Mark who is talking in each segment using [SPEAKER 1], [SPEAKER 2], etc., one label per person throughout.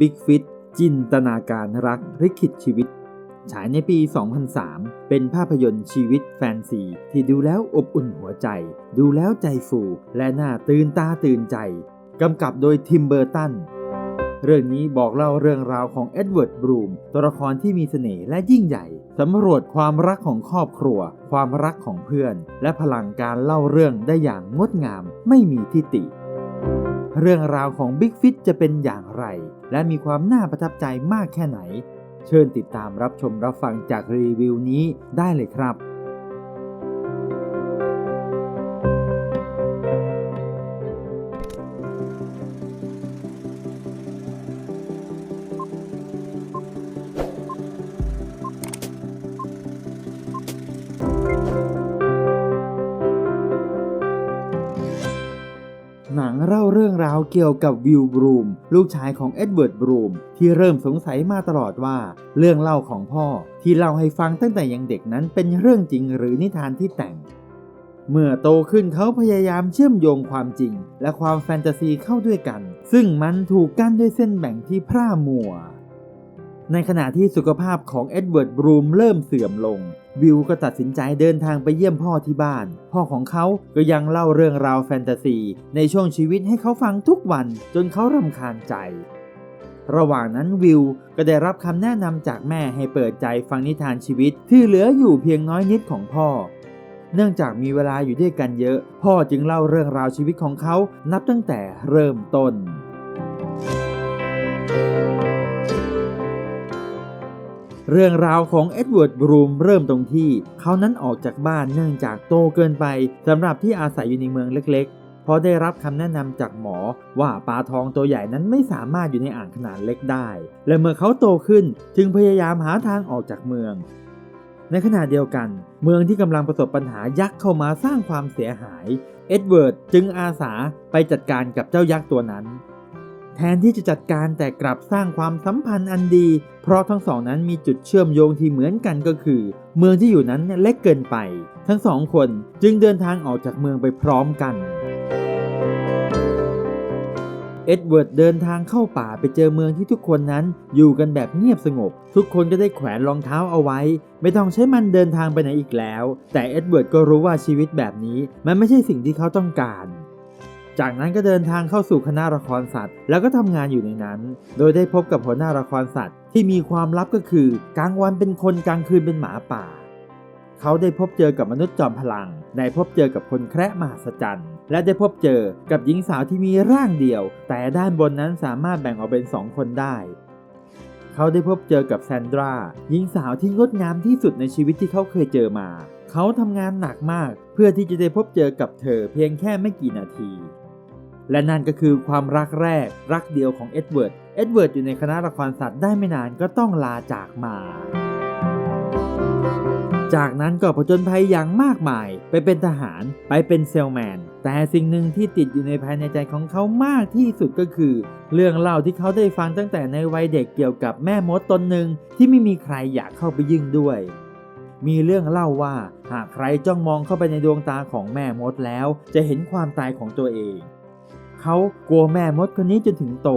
[SPEAKER 1] Big Fit จินตนาการรักริขิตชีวิต ฉายในปี 2003 เป็นภาพยนตร์ชีวิตแฟนซี ที่ดูแล้วอบอุ่นหัวใจ ดูแล้วใจฟูและน่าตื่นตาตื่นใจ กำกับโดยทิมเบอร์ตัน เรื่องนี้บอกเล่าเรื่องราวของเอ็ดเวิร์ดบรูมตัวละครที่มีเสน่ห์และยิ่งใหญ่สำรวจความรักของครอบครัว ความรักของเพื่อน และพลังการเล่าเรื่องได้อย่างงดงามไม่มีทิฏฐิ เรื่องราวของ Big Fit จะเป็นอย่างไร และมีความน่าประทับใจมากแค่ไหน เชิญติดตามรับชมรับฟังจากรีวิวนี้ได้เลยครับ หนังเล่าเรื่องราวเกี่ยวกับวิลบรูม ลูกชายของเอ็ดเวิร์ดบรูม ที่เริ่มสงสัยมาตลอดว่า เรื่องเล่าของพ่อที่เล่าให้ฟังตั้งแต่ยังเด็กนั้นเป็นเรื่องจริงหรือนิทานที่แต่ง เมื่อโตขึ้นเขาพยายามเชื่อมโยงความจริง และความแฟนตาซีเข้าด้วยกัน ซึ่งมันถูกกั้นด้วยเส้นแบ่งที่พร่ามัว ในขณะที่สุขภาพของเอ็ดเวิร์ดบรูมเริ่มเสื่อมลง วิลก็ตัดสินใจเดินทางไปเยี่ยมพ่อที่บ้าน พ่อของเขาก็ยังเล่าเรื่องราวแฟนตาซี ในช่วงชีวิตให้เขาฟังทุกวันจนเขารำคาญใจ ระหว่างนั้นวิลก็ได้รับคำแนะนำจากแม่ให้เปิดใจฟังนิทานชีวิตที่เหลืออยู่เพียงน้อยนิดของพ่อ เนื่องจากมีเวลาอยู่ด้วยกันเยอะ พ่อจึงเล่าเรื่องราวชีวิตของเขานับตั้งแต่เริ่มต้น เรื่องราวของเอ็ดเวิร์ดบรูมเริ่มตรงที่ เขานั้นออกจากบ้านเนื่องจากโตเกินไปสำหรับที่อาศัยอยู่ในเมืองเล็กๆ เพราะได้รับคำแนะนำจากหมอว่าปลาทองตัวใหญ่นั้นไม่สามารถอยู่ในอ่างขนาดเล็กได้ และเมื่อเขาโตขึ้นจึงพยายามหาทางออกจากเมือง ในขณะเดียวกัน เมืองที่กำลังประสบปัญหายักษ์เข้ามาสร้างความเสียหาย เอ็ดเวิร์ดจึงอาสาไปจัดการกับเจ้ายักษ์ตัวนั้น แทนที่จะจัดการแต่กลับสร้างความสัมพันธ์อันดี เพราะทั้งสองนั้นมีจุดเชื่อมโยงที่เหมือนกันก็คือ เมืองที่อยู่นั้นเล็กเกินไป ทั้งสองคนจึงเดินทางออกจากเมืองไปพร้อมกันเอ็ดเวิร์ดเดินทางเข้าป่าไปเจอเมืองที่ทุกคนนั้นอยู่กันแบบเงียบสงบ ทุกคนก็ได้แขวนรองเท้าเอาไว้ ไม่ต้องใช้มันเดินทางไปไหนอีกแล้ว แต่เอ็ดเวิร์ดก็รู้ว่าชีวิตแบบนี้มันไม่ใช่สิ่งที่เขาต้องการ จากนั้นก็เดินทางเข้าสู่คณะละครสัตว์ แล้วก็ทำงานอยู่ในนั้น โดยได้พบกับหัวหน้าละครสัตว์ ที่มีความลับก็คือกลางวันเป็นคนกลางคืนเป็นหมาป่า เขาได้พบเจอกับมนุษย์จอมพลัง ได้พบเจอกับคนแคระมหัศจรรย์และได้พบเจอกับหญิงสาวที่มีร่างเดียว แต่ด้านบนนั้นสามารถแบ่งออกเป็นสองคนได้ เขาได้พบเจอกับแซนดราหญิงสาวที่งดงามที่สุดในชีวิตที่เขาเคยเจอมา เขาทำงานหนักมาก เพื่อที่จะได้พบเจอกับเธอเพียงแค่ไม่กี่นาที และนั่นก็คือความรักแรก รักเดียวของเอ็ดเวิร์ด เอ็ดเวิร์ดอยู่ในคณะละครสัตว์ได้ไม่นานก็ต้องลาจากมา จากนั้นก็ผจญภัยอย่างมากมาย ไปเป็นทหาร ไปเป็นเซลแมน แต่สิ่งหนึ่งที่ติดอยู่ในภายในใจของเขามากที่สุดก็คือ เรื่องเล่าที่เขาได้ฟังตั้งแต่ในวัยเด็กเกี่ยวกับแม่มดตนหนึ่งที่ไม่มีใครอยากเข้าไปยิ่งด้วยมีเรื่องเล่าว่าหากใครจ้องมองเข้าไปในดวงตาของแม่มดแล้ว จะเห็นความตายของตัวเอง เขากลัวแม่มดคนนี้จนถึงโต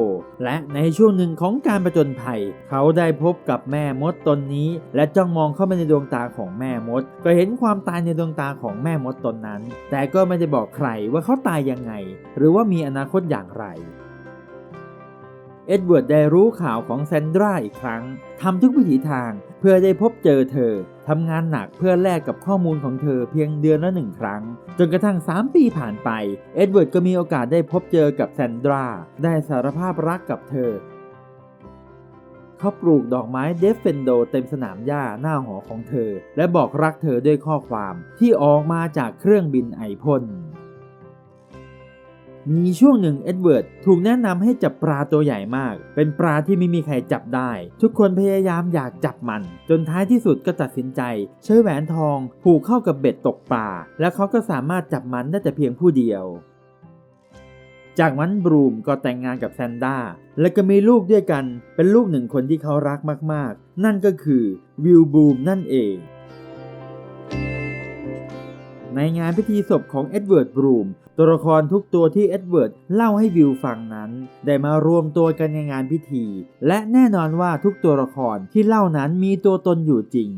[SPEAKER 1] และในช่วงหนึ่งของการประจนภัย เขาได้พบกับแม่มดตนนี้ และจ้องมองเข้าไปในดวงตาของแม่มด ก็เห็นความตายในดวงตาของแม่มดตนนั้น แต่ก็ไม่ได้บอกใครว่าเขาตายยังไง หรือว่ามีอนาคตอย่างไร เอ็ดเวิร์ดได้รู้ข่าวของแซนดราอีกครั้งทำทุกวิถีทางเพื่อได้พบเจอเธอทำงานหนักเพื่อแลกกับข้อมูลของเธอเพียงเดือนละหนึ่งครั้ง จนกระทั่ง 3 ปีผ่านไป เอ็ดเวิร์ดก็มีโอกาสได้พบเจอกับแซนดราได้สารภาพรักกับเธอ เขาปลูกดอกไม้เดฟเฟนโดเต็มสนามหญ้าหน้าหอของเธอ และบอกรักเธอด้วยข้อความที่ออกมาจากเครื่องบินไอพ่น มีช่วงหนึ่งเอ็ดเวิร์ดถูกแนะนำให้จับปลาตัวใหญ่มาก เป็นปลาที่ไม่มีใครจับได้ ทุกคนพยายามอยากจับมัน จนท้ายที่สุดก็ตัดสินใจ ใช้แหวนทองผูกเข้ากับเบ็ดตกปลา และเขาก็สามารถจับมันได้แต่เพียงผู้เดียว จากนั้นบรูมก็แต่งงานกับแซนด้าและก็มีลูกด้วยกัน เป็นลูกหนึ่งคนที่เขารักมากๆ นั่นก็คือวิลบูมนั่นเองในงานพิธีศพของเอ็ดเวิร์ดบรูม ตัวละครทุกตัวที่เอ็ดเวิร์ดเล่าให้วิวฟังนั้น ได้มารวมตัวกันในงานพิธี และแน่นอนว่าทุกตัวละครที่เล่านั้นมีตัวตนอยู่จริง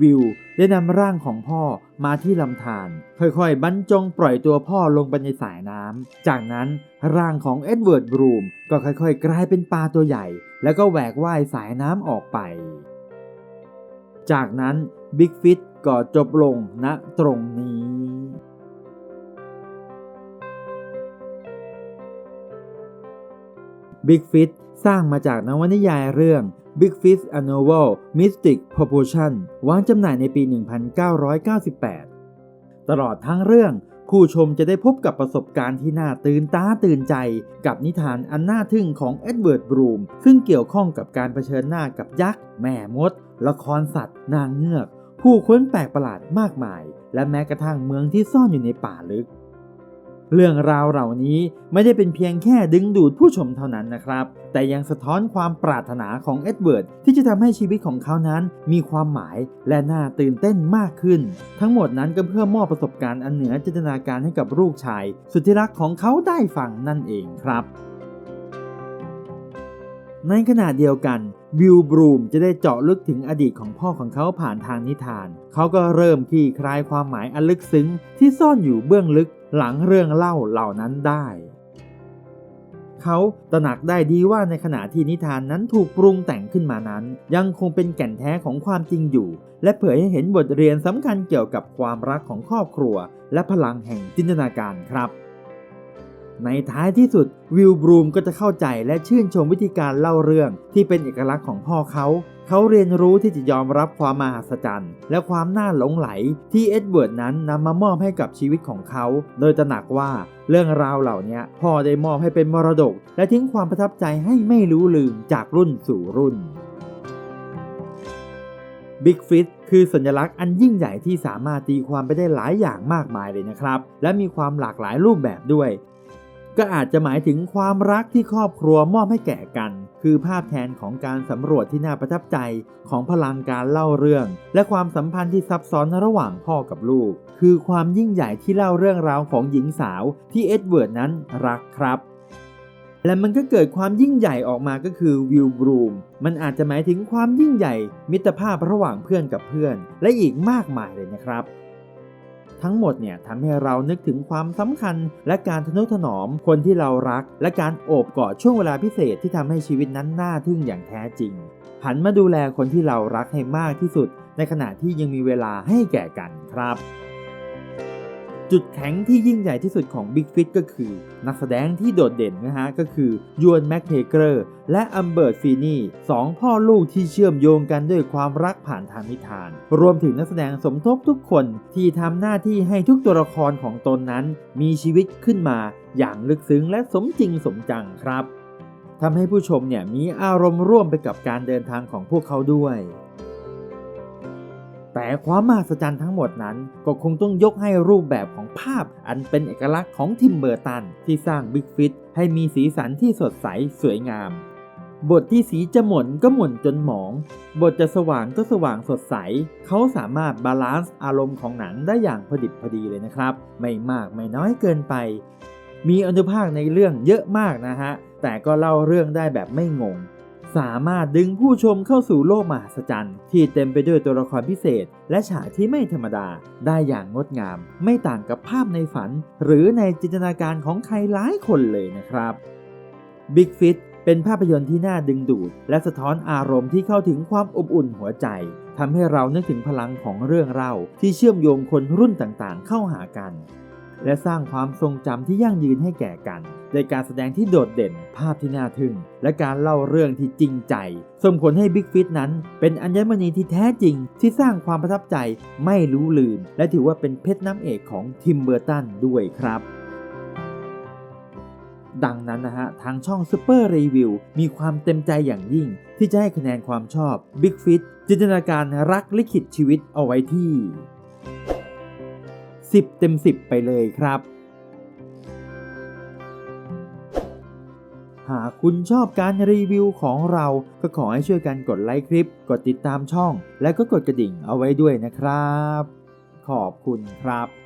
[SPEAKER 1] วิวได้นำร่างของพ่อมาที่ลำธารค่อยๆ บรรจงปล่อยตัวพ่อลงไปในสายน้ำ จากนั้นร่างของเอ็ดเวิร์ดบรูมก็ค่อยๆ กลายเป็นปลาตัวใหญ่ แล้วก็แหวกว่ายสายน้ำออกไป จากนั้นบิ๊กฟิตก็จบลงณตรงนี้ Big Fish สร้างมาจากนวนิยายเรื่อง Big Fish a Novel Mystic Proportion วางจำหน่ายในปี 1998 ตลอดทั้งเรื่องผู้ชมจะได้พบกับประสบการณ์ที่น่าตื่นตาตื่นใจ กับนิทานอันน่าทึ่งของเอ็ดเวิร์ดบรูม ซึ่งเกี่ยวข้องกับการเผชิญหน้ากับยักษ์ แม่มด ละครสัตว์ นางเงือก ผู้ค้นแปลกประหลาดมากมาย และแม้กระทั่งเมืองที่ซ่อนอยู่ในป่าลึก เรื่องราวเหล่านี้ไม่ได้เป็นเพียงแค่ดึงดูดผู้ชมเท่านั้นนะครับ แต่ยังสะท้อนความปรารถนาของเอ็ดเวิร์ดที่จะทำให้ชีวิตของเขานั้นมีความหมายและน่าตื่นเต้นมากขึ้น ทั้งหมดนั้นก็เพื่อมอบประสบการณ์อันเหนือจินตนาการให้กับลูกชาย สุดที่รักของเขาได้ฟังนั่นเองครับในขณะเดียวกัน วิลบรูมจะได้เจาะลึกถึงอดีตของพ่อของเขาผ่านทางนิทาน เขาก็เริ่มคลี่คลายความหมายอันลึกซึ้งที่ซ่อนอยู่เบื้องลึกหลังเรื่องเล่าเหล่านั้นได้ เขาตระหนักได้ดีว่าในขณะที่นิทานนั้นถูกปรุงแต่งขึ้นมานั้น ยังคงเป็นแก่นแท้ของความจริงอยู่ และเผยให้เห็นบทเรียนสำคัญเกี่ยวกับความรักของครอบครัว และพลังแห่งจินตนาการครับ ในท้ายที่สุดวิลบรูมก็จะเข้าใจและชื่นชมวิธีการเล่าเรื่องที่เป็นเอกลักษณ์ของพ่อเขา เขาเรียนรู้ที่จะยอมรับความมหัศจรรย์ และความน่าหลงไหลที่เอ็ดเวิร์ดนั้นนำมามอบให้กับชีวิตของเขา โดยตระหนักว่าเรื่องราวเหล่านี้พ่อได้มอบให้เป็นมรดก และทิ้งความประทับใจให้ไม่รู้ลืมจากรุ่นสู่รุ่น Big Fish คือสัญลักษณ์อันยิ่งใหญ่ที่สามารถตีความไปได้หลายอย่างมากมายเลยนะครับ และมีความหลากหลายรูปแบบด้วย ก็อาจจะหมายถึงความรักที่ครอบครัวมอบให้แก่กัน คือภาพแทนของการสำรวจที่น่าประทับใจของพลังการเล่าเรื่อง และความสัมพันธ์ที่ซับซ้อนระหว่างพ่อกับลูก คือความยิ่งใหญ่ที่เล่าเรื่องราวของหญิงสาวที่เอ็ดเวิร์ดนั้นรักครับและมันก็เกิดความยิ่งใหญ่ออกมาก็คือวิลบรูม มันอาจจะหมายถึงความยิ่งใหญ่ มิตรภาพระหว่างเพื่อนกับเพื่อน และอีกมากมายเลยนะครับ ทั้งหมดเนี่ยทำให้เรานึกถึงความสำคัญ และการทนุถนอมคนที่เรารัก และการโอบกอดช่วงเวลาพิเศษที่ทำให้ชีวิตนั้นน่าทึ่งอย่างแท้จริง หันมาดูแลคนที่เรารักให้มากที่สุด ในขณะที่ยังมีเวลาให้แก่กันครับ จุดแข็งที่ยิ่งใหญ่ที่สุดของ Big f i t ก็คือ นักแสดงที่โดดเด่นนะฮะ ก็คือยวนแม็กเ g เกอร์และอัมเบิร์ตฟีนี่สองพ่อลูกที่เชื่อมโยงกันด้วยความรักผ่านทางนิทาน รวมถึงนักแสดงสมทบทุกคนที่ทำหน้าที่ให้ทุกตัวละครของตนนั้น มีชีวิตขึ้นมาอย่างลึกซึ้งและสมจริงสมจังครับทำให้ผู้ชมเนี่ยมีอารมณ์ร่วมไปกับการเดินทางของพวกเขาด้วย แต่ความมหัศจรรย์ทั้งหมดนั้น ก็คงต้องยกให้รูปแบบของภาพอันเป็นเอกลักษณ์ของทิมเบอร์ตัน ที่สร้างบิ๊กฟิตให้มีสีสันที่สดใสสวยงาม บทที่สีจะหม่นก็หม่นจนหมอง บทจะสว่างก็สว่างสดใส เขาสามารถบาลานซ์อารมณ์ของหนังได้อย่างพอดิบพอดีเลยนะครับ ไม่มากไม่น้อยเกินไป มีอนุภาคในเรื่องเยอะมากนะฮะแต่ก็เล่าเรื่องได้แบบไม่งง สามารถดึงผู้ชมเข้าสู่โลกมหัศจรรย์ ที่เต็มไปด้วยตัวละครพิเศษ และฉากที่ไม่ธรรมดา ได้อย่างงดงาม ไม่ต่างกับภาพในฝัน หรือในจินตนาการของใครหลายคนเลยนะครับ Big Fit เป็นภาพยนตร์ที่น่าดึงดูด และสะท้อนอารมณ์ที่เข้าถึงความอบอุ่นหัวใจทำให้เรานึกถึงพลังของเรื่องเล่าที่เชื่อมโยงคนรุ่นต่างๆ เข้าหากัน และสร้างความทรงจำที่ยั่งยืนให้แก่กันโดยการแสดงที่โดดเด่น ภาพที่น่าทึ่ง และการเล่าเรื่องที่จริงใจ ส่งผลให้ Big Fit นั้น เป็นอัญมณีที่แท้จริง ที่สร้างความประทับใจไม่รู้ลืม และถือว่าเป็นเพชรน้ำเอกของทิมเบอร์ตันด้วยครับดังนั้นนะฮะ ทางช่อง Super Review มีความเต็มใจอย่างยิ่ง ที่จะให้คะแนนความชอบ Big Fit จินตนาการรักลิขิตชีวิตเอาไว้ที่ 10 เต็ม 10 ไปเลยครับ หากคุณชอบการรีวิวของเราก็ขอให้ช่วยกันกดไลค์คลิป กดติดตามช่อง และก็กดกระดิ่งเอาไว้ด้วยนะครับ ขอบคุณครับ